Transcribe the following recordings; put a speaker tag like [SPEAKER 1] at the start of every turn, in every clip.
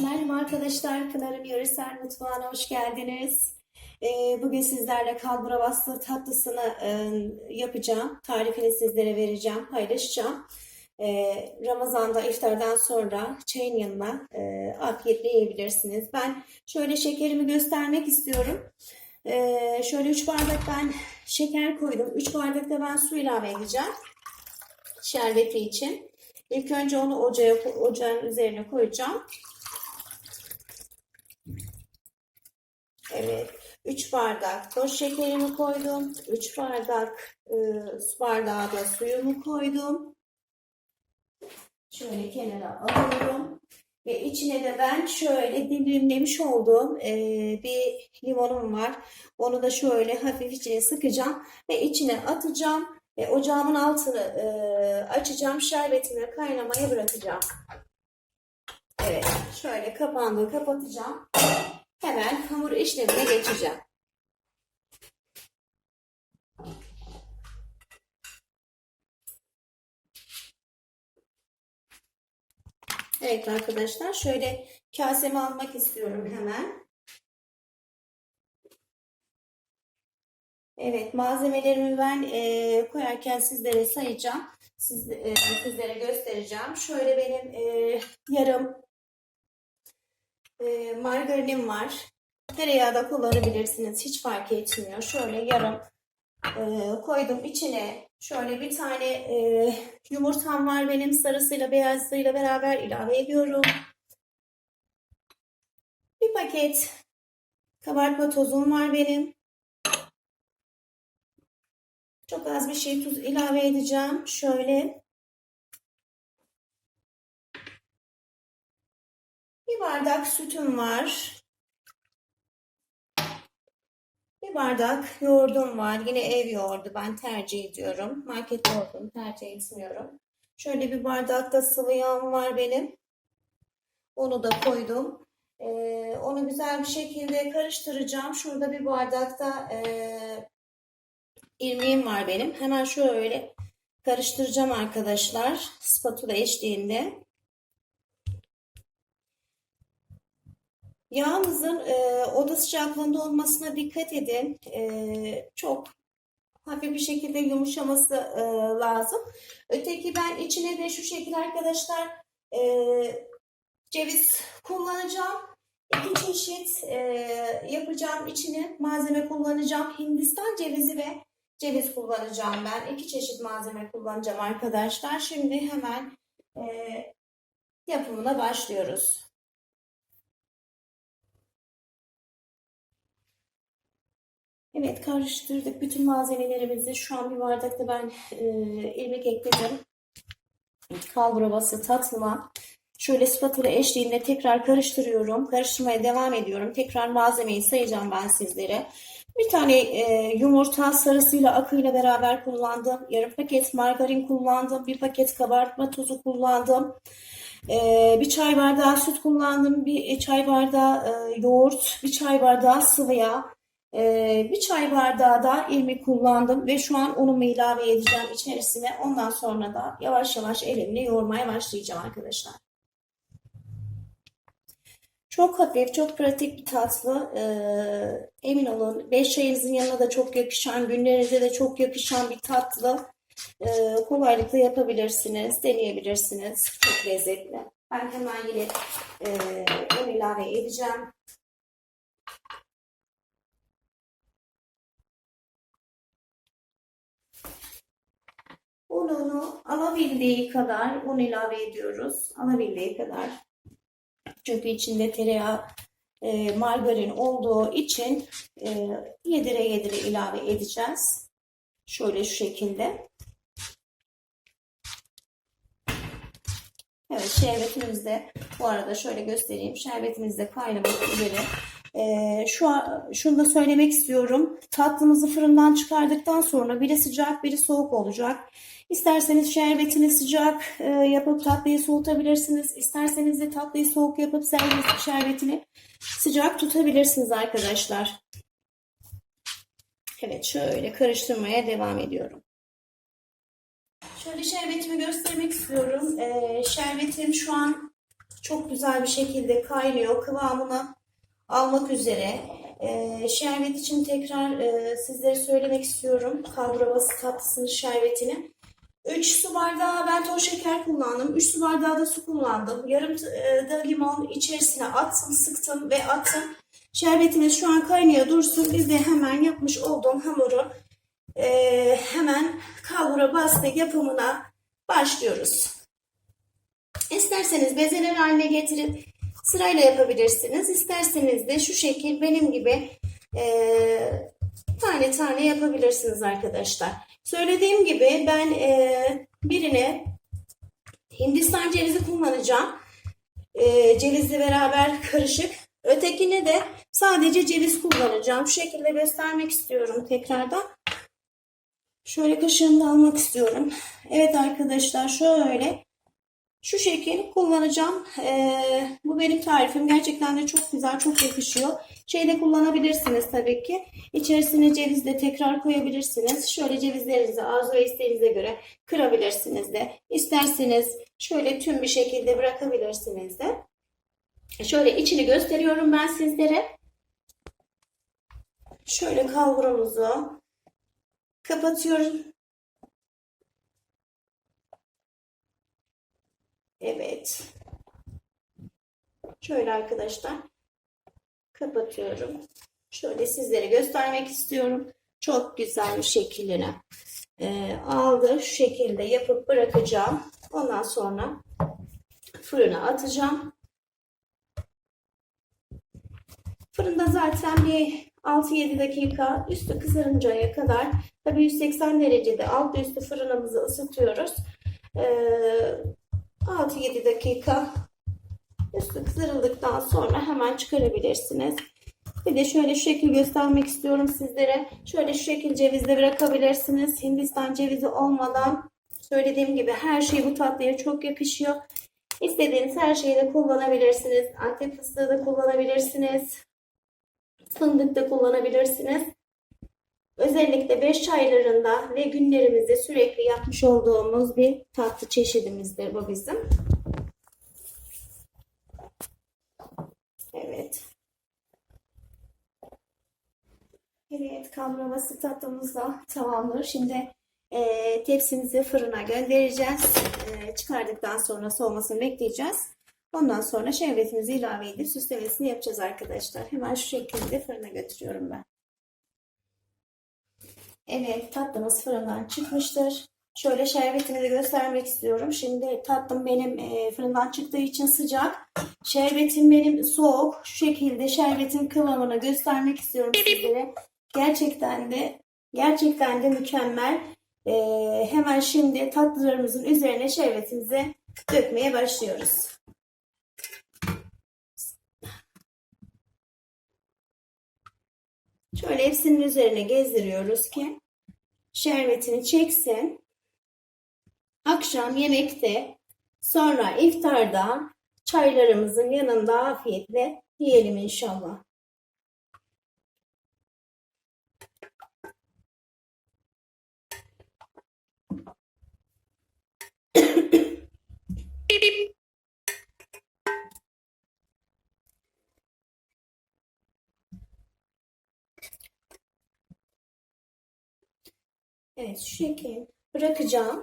[SPEAKER 1] Merhaba arkadaşlar, Pınar'ın Yöresel Mutfağı'na hoş geldiniz. Ee, bugün sizlerle kalbura bastı tatlısını e, yapacağım. Tarifini sizlere vereceğim, paylaşacağım. Ee, Ramazan'da iftardan sonra çayın yanına e, afiyetle yiyebilirsiniz. Ben şöyle şekerimi göstermek istiyorum. Ee, şöyle 3 bardak ben şeker koydum. 3 bardak da ben su ilave edeceğim. Şerbeti için. İlk önce onu ocağa, ocağın üzerine koyacağım. Evet. 3 bardak toz şekerimi koydum. 3 bardak e, su bardağı da suyumu koydum. Şöyle kenara alıyorum. Ve içine de ben şöyle dilimlemiş olduğum e, bir limonum var. Onu da şöyle hafif içine sıkacağım. Ve içine atacağım. Ve ocağımın altını e, açacağım. Şerbetini kaynamaya bırakacağım. Evet. Şöyle kapağını kapatacağım. Hemen hamur işlemine geçeceğim. Evet arkadaşlar şöyle kasemi almak istiyorum hemen. Evet malzemelerimi ben e, koyarken sizlere sayacağım. Siz, e, sizlere göstereceğim. Şöyle benim e, yarım e, margarinim var. Tereyağı da kullanabilirsiniz. Hiç fark etmiyor. Şöyle yarım e, koydum içine. Şöyle bir tane e, yumurtam var benim sarısıyla beyazıyla beraber ilave ediyorum. Bir paket kabartma tozum var benim. Çok az bir şey tuz ilave edeceğim. Şöyle bir bardak sütüm var. Bir bardak yoğurdum var. Yine ev yoğurdu ben tercih ediyorum. Market yoğurdunu tercih etmiyorum. Şöyle bir bardak da sıvı yağım var benim. Onu da koydum. Ee, onu güzel bir şekilde karıştıracağım. Şurada bir bardakta e, irmiğim var benim. Hemen şöyle karıştıracağım arkadaşlar. Spatula eşliğinde. Yağımızın e, oda sıcaklığında olmasına dikkat edin. E, çok hafif bir şekilde yumuşaması e, lazım. Öteki ben içine de şu şekilde arkadaşlar e, ceviz kullanacağım. İki çeşit e, yapacağım içine malzeme kullanacağım. Hindistan cevizi ve ceviz kullanacağım ben. İki çeşit malzeme kullanacağım arkadaşlar. Şimdi hemen e, yapımına başlıyoruz. Evet karıştırdık bütün malzemelerimizi. Şu an bir bardakta ben e, irmik ekledim. Kalbura bası tatlıma. Şöyle spatula eşliğinde tekrar karıştırıyorum. Karıştırmaya devam ediyorum. Tekrar malzemeyi sayacağım ben sizlere. Bir tane e, yumurta sarısıyla akıyla beraber kullandım. Yarım paket margarin kullandım. Bir paket kabartma tozu kullandım. E, bir çay bardağı süt kullandım. Bir çay bardağı e, yoğurt. Bir çay bardağı sıvı yağ. Ee, bir çay bardağı da irmik kullandım ve şu an unumu ilave edeceğim içerisine. Ondan sonra da yavaş yavaş elimle yoğurmaya başlayacağım arkadaşlar. Çok hafif, çok pratik bir tatlı. Ee, emin olun 5 çayınızın yanına da çok yakışan, günlerinize de çok yakışan bir tatlı. Ee, kolaylıkla yapabilirsiniz, deneyebilirsiniz. Çok lezzetli. Ben hemen yine e, un ilave edeceğim. Ununu alabildiği kadar un ilave ediyoruz. Alabildiği kadar. Çünkü içinde tereyağı, e, margarin olduğu için e, yedire yedire ilave edeceğiz. Şöyle şu şekilde. Evet şerbetimiz de bu arada şöyle göstereyim. Şerbetimiz de kaynamak üzere. Ee, şu an, şunu da söylemek istiyorum. Tatlımızı fırından çıkardıktan sonra biri sıcak biri soğuk olacak. İsterseniz şerbetini sıcak e, yapıp tatlıyı soğutabilirsiniz. İsterseniz de tatlıyı soğuk yapıp şerbetini sıcak tutabilirsiniz arkadaşlar. Evet şöyle karıştırmaya devam ediyorum. Şöyle şerbetimi göstermek istiyorum. Ee, şerbetim şu an çok güzel bir şekilde kaynıyor. Kıvamını almak üzere. Ee, şerbet için tekrar e, sizlere söylemek istiyorum. Kalburabası tatlısının şerbetini. 3 su bardağı ben toz şeker kullandım. 3 su bardağı da su kullandım. Yarım e, da limon içerisine attım, sıktım ve attım. Şerbetimiz şu an kaynıyor dursun. Biz de hemen yapmış olduğum hamuru e, hemen bastı yapımına başlıyoruz. İsterseniz bezeler haline getirip sırayla yapabilirsiniz. İsterseniz de şu şekil benim gibi e, tane tane yapabilirsiniz arkadaşlar. Söylediğim gibi ben e, birine Hindistan cevizi kullanacağım. E, cevizle beraber karışık. Ötekine de sadece ceviz kullanacağım. Şu şekilde göstermek istiyorum tekrardan. Şöyle kaşığımda almak istiyorum. Evet arkadaşlar şöyle şu şekil kullanacağım. Ee, bu benim tarifim. Gerçekten de çok güzel, çok yakışıyor. Şeyde kullanabilirsiniz tabii ki. İçerisine ceviz de tekrar koyabilirsiniz. Şöyle cevizlerinizi arzu ve isteğinize göre kırabilirsiniz de. İsterseniz şöyle tüm bir şekilde bırakabilirsiniz de. Şöyle içini gösteriyorum ben sizlere. Şöyle kavrumuzu kapatıyorum. Evet. Şöyle arkadaşlar kapatıyorum. Şöyle sizlere göstermek istiyorum. Çok güzel bir şekilde e, aldı. Şu şekilde yapıp bırakacağım. Ondan sonra fırına atacağım. Fırında zaten bir 6-7 dakika üstü kızarıncaya kadar tabii 180 derecede alt üstü fırınımızı ısıtıyoruz. Ee, 6-7 dakika üstü kızarıldıktan sonra hemen çıkarabilirsiniz. Bir de şöyle şu şekil göstermek istiyorum sizlere. Şöyle şu şekil cevizle bırakabilirsiniz. Hindistan cevizi olmadan söylediğim gibi her şey bu tatlıya çok yakışıyor. İstediğiniz her şeyi de kullanabilirsiniz. Antep fıstığı da kullanabilirsiniz. Fındık da kullanabilirsiniz. Özellikle beş çaylarında ve günlerimizde sürekli yapmış olduğumuz bir tatlı çeşidimizdir bu bizim. Evet. Evet, kavrulması tatlımız da tamamdır. Şimdi e, tepsimizi fırına göndereceğiz. E, çıkardıktan sonra soğumasını bekleyeceğiz. Ondan sonra şerbetimizi ilave edip süslemesini yapacağız arkadaşlar. Hemen şu şekilde fırına götürüyorum ben. Evet tatlımız fırından çıkmıştır. Şöyle şerbetini de göstermek istiyorum. Şimdi tatlım benim e, fırından çıktığı için sıcak. Şerbetim benim soğuk. Şu şekilde şerbetin kıvamını göstermek istiyorum sizlere. Gerçekten de gerçekten de mükemmel. E, hemen şimdi tatlılarımızın üzerine şerbetimizi dökmeye başlıyoruz. Şöyle hepsinin üzerine gezdiriyoruz ki şerbetini çeksin. Akşam yemekte sonra iftarda çaylarımızın yanında afiyetle yiyelim inşallah. Evet şu şekil bırakacağım.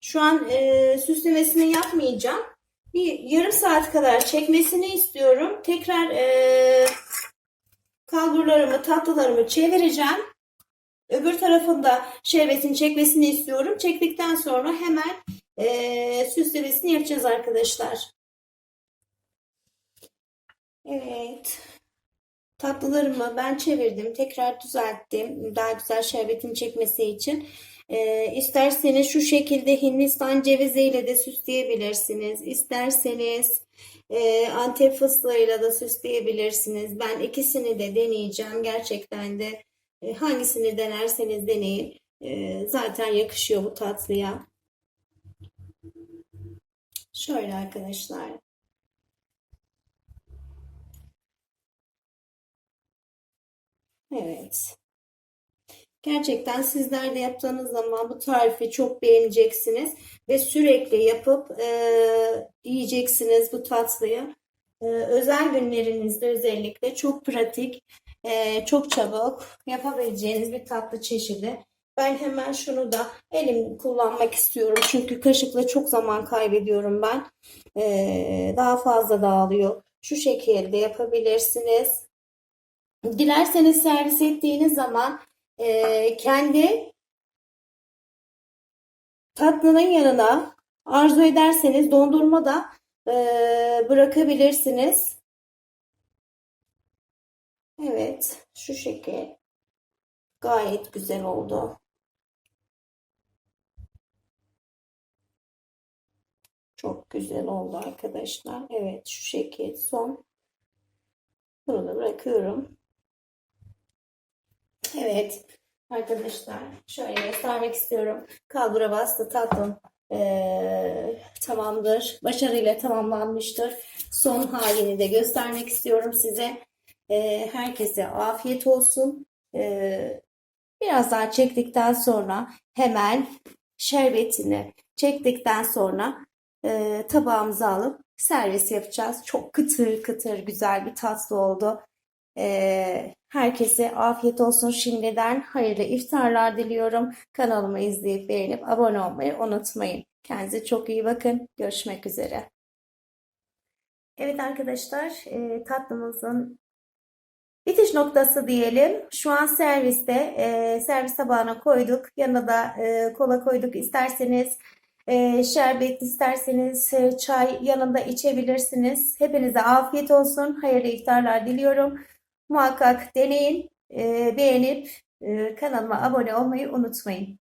[SPEAKER 1] Şu an e, süslemesini yapmayacağım. Bir yarım saat kadar çekmesini istiyorum. Tekrar e, kalburlarımı, tatlılarımı çevireceğim. Öbür tarafında şerbetin çekmesini istiyorum. Çektikten sonra hemen e, süslemesini yapacağız arkadaşlar. Evet. Tatlılarımı ben çevirdim. Tekrar düzelttim. Daha güzel şerbetin çekmesi için. Ee, isterseniz şu şekilde Hindistan ceviziyle de süsleyebilirsiniz. İsterseniz e, Antep fıstığıyla da süsleyebilirsiniz. Ben ikisini de deneyeceğim. Gerçekten de e, hangisini denerseniz deneyin. E, zaten yakışıyor bu tatlıya. Şöyle arkadaşlar. Evet. Gerçekten sizler de yaptığınız zaman bu tarifi çok beğeneceksiniz ve sürekli yapıp e, yiyeceksiniz bu tatlıyı. E, özel günlerinizde özellikle çok pratik, e, çok çabuk yapabileceğiniz bir tatlı çeşidi. Ben hemen şunu da elim kullanmak istiyorum çünkü kaşıkla çok zaman kaybediyorum ben. E, daha fazla dağılıyor. Şu şekilde yapabilirsiniz. Dilerseniz servis ettiğiniz zaman e, kendi tatlının yanına arzu ederseniz dondurma da e, bırakabilirsiniz. Evet, şu şekil gayet güzel oldu. Çok güzel oldu arkadaşlar. Evet, şu şekil son. Bunu da bırakıyorum. Evet arkadaşlar şöyle göstermek istiyorum. Kalbura bastı tatlım eee, tamamdır. Başarıyla tamamlanmıştır. Son halini de göstermek istiyorum size. Eee, herkese afiyet olsun. Eee, biraz daha çektikten sonra hemen şerbetini çektikten sonra eee, tabağımıza alıp servis yapacağız. Çok kıtır kıtır güzel bir tatlı oldu. Ee, herkese afiyet olsun şimdiden. Hayırlı iftarlar diliyorum. Kanalımı izleyip beğenip abone olmayı unutmayın. Kendinize çok iyi bakın. Görüşmek üzere. Evet arkadaşlar, e, tatlımızın bitiş noktası diyelim. Şu an serviste, e, servis tabağına koyduk. Yanına da e, kola koyduk. İsterseniz şerbet, isterseniz çay yanında içebilirsiniz. Hepinize afiyet olsun. Hayırlı iftarlar diliyorum. Muhakkak deneyin, e, beğenip e, kanalıma abone olmayı unutmayın.